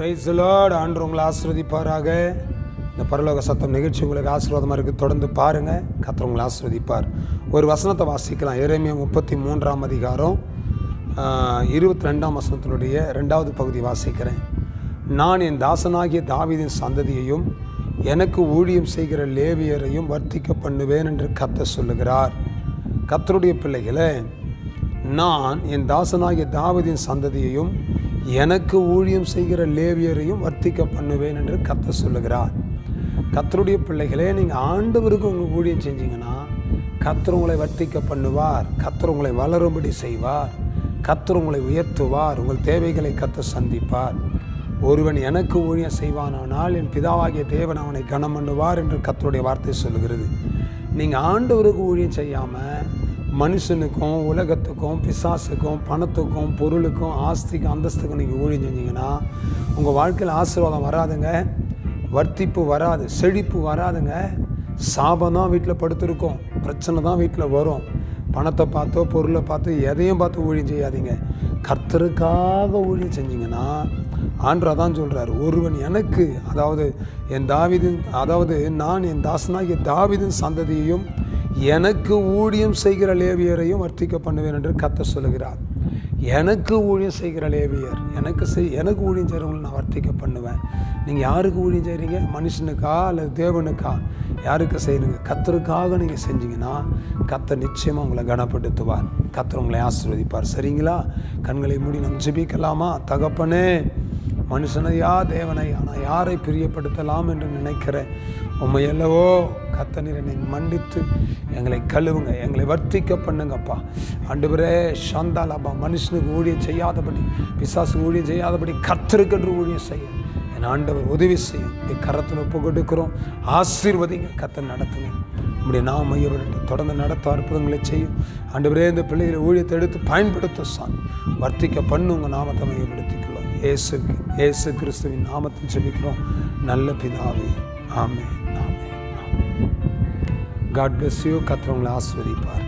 Price Lord ஆண்டு உங்களை ஆசிர்வதிப்பாராக. இந்த பரலோக சத்தம் நிகழ்ச்சி உங்களுக்கு ஆசீர்வாதமாக இருக்குது தொடர்ந்து பாருங்கள் கத்தர் உங்களை ஆசீர்வதிப்பார். ஒரு வசனத்தை வாசிக்கலாம். இறைமையை முப்பத்தி மூன்றாம் அதிகாரம் இருபத்தி ரெண்டாம் வசனத்தினுடைய ரெண்டாவது பகுதி வாசிக்கிறேன். நான் என் தாசனாகிய தாவிதின் சந்ததியையும் எனக்கு ஊழியம் செய்கிற லேவியரையும் வர்த்திக்க பண்ணுவேன் என்று கத்த சொல்லுகிறார். கத்தருடைய பிள்ளைகளே நான் என் தாசனாகிய தாவீதின் சந்ததியையும் எனக்கு ஊழியம் செய்கிற லேவியரையும் வர்த்திக்க பண்ணுவேன் என்று கத்த சொல்லுகிறார். கத்தருடைய பிள்ளைகளே நீங்கள் ஆண்டவருக்கு உங்கள் ஊழியம் செஞ்சீங்கன்னா கத்தர் உங்களை வர்த்திக்க பண்ணுவார். கத்தர் உங்களை வளரும்படி செய்வார். கத்தர் உங்களை உயர்த்துவார். உங்கள் தேவைகளை கத்த சந்திப்பார். ஒருவன் எனக்கு ஊழியம் செய்வானானால் என் பிதாவாகிய தேவன் அவனை கனம் பண்ணுவார் என்று கத்தருடைய வார்த்தை சொல்லுகிறது. நீங்கள் ஆண்டவருக்கு ஊழியம் செய்யாமல் மனுஷனுக்கும் உலகத்துக்கும் பிசாசுக்கும் பணத்துக்கும் பொருளுக்கும் ஆஸ்திக்கும் அந்தஸ்துக்கும் நீங்கள் ஊழியம் செஞ்சீங்கன்னா உங்கள் வாழ்க்கையில் ஆசீர்வாதம் வராதுங்க. வர்த்திப்பு வராது செழிப்பு வராதுங்க. சாபம் தான் வீட்டில் படுத்துருக்கோம் பிரச்சனை தான் வீட்டில் வரும். பணத்தை பார்த்தோ பொருளை பார்த்து எதையும் பார்த்து ஊழியம் செய்யாதீங்க. கர்த்தருக்காக ஊழியம் செஞ்சீங்கன்னா ஆண்டரா தான் சொல்கிறார் ஒருவன் எனக்கு அதாவது என் தாவிதின் அதாவது நான் என் தாசனாகிய தாவிதின் சந்ததியையும் எனக்கு ஊழியம் செய்கிற லேவியரையும் வர்த்திக்க பண்ணுவேன் என்று கத்த சொல்லுகிறார். எனக்கு ஊழியம் செய்கிற லேவியர் எனக்கு செய் எனக்கு ஊழியம் செய்கிறவங்களை நான் வர்த்திக்க பண்ணுவேன். நீங்கள் யாருக்கு ஊழியம் செய்கிறீங்க? மனுஷனுக்கா அல்லது தேவனுக்கா? யாருக்கு செய்யணுங்க? கத்தருக்காக நீங்கள் செஞ்சீங்கன்னா கத்தர் நிச்சயமாக உங்களை கனப்படுத்துவார். கத்தர் உங்களை ஆசீர்வதிப்பார். சரிங்களா? கண்களை மூடி நம் ஜிபிக்கலாமா? தகப்பனே மனுஷனையா தேவனையா நான் யாரை பிரியப்படுத்தலாம் என்று நினைக்கிறேன்? உண்மையல்லவோ அல்லவோ என்னை மன்னித்து எங்களை கழுவுங்க எங்களை வர்த்திக்க பண்ணுங்கப்பா. ஆண்டவரே சாந்தாலாப்பா மனுஷனுக்கு ஊழியம் செய்யாதபடி பிசாசு ஊழியம் செய்யாதபடி கத்தருக்கென்று ஊழியம் செய்ய. என் ஆண்டவர் உதவி செய்யும். என் கரத்தில் ஒப்பு கொடுக்கிறோம். ஆசீர்வதிங்க கத்தை நடத்துங்க. நம்முடைய நாம் ஐயவர்கிட்ட தொடர்ந்து நடத்த அற்புதங்களை செய்யும். ஆண்டவரே இந்த பிள்ளைகளை ஊழியத்தை எடுத்து பயன்படுத்த சான் வர்த்திக்க பண்ணுங்க நாமத்தை மையப்படுத்திக்கலாம் ஏசு ஏசு கிறிஸ்துவின் நாமத்தில் செபிக்கிறோம். நல்ல பிதாவே. ஆமே ஆமே காட் பிளஸ் யூ கத்திரவங்களை ஆஸ்வதிப்பார்.